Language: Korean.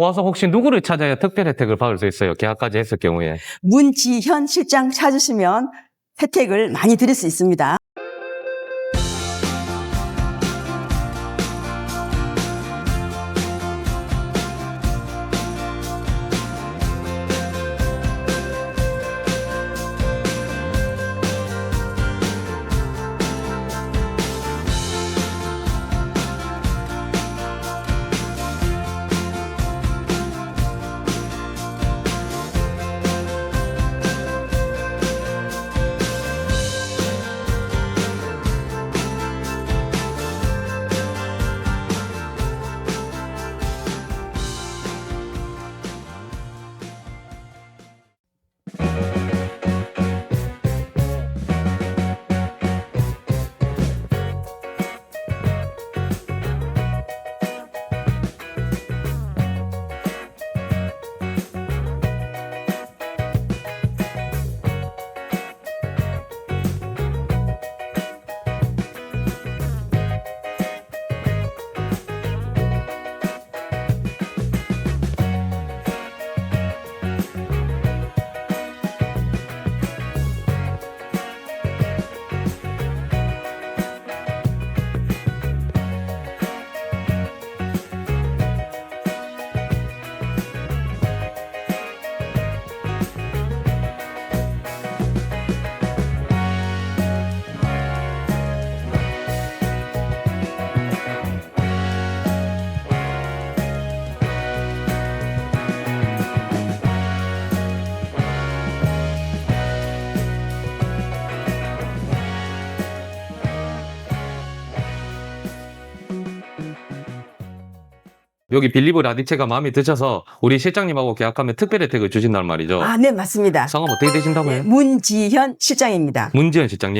와서 혹시 누구를 찾아야 특별 혜택을 받을 수 있어요? 계약까지 했을 경우에. 문지현 실장 찾으시면 혜택을 많이 드릴 수 있습니다. 여기 빌리브 라디체가 마음에 드셔서 우리 실장님하고 계약하면 특별 혜택을 주신단 말이죠. 아, 네, 맞습니다. 성함 어떻게 되신다고요? 문지현 실장입니다. 문지현 실장님.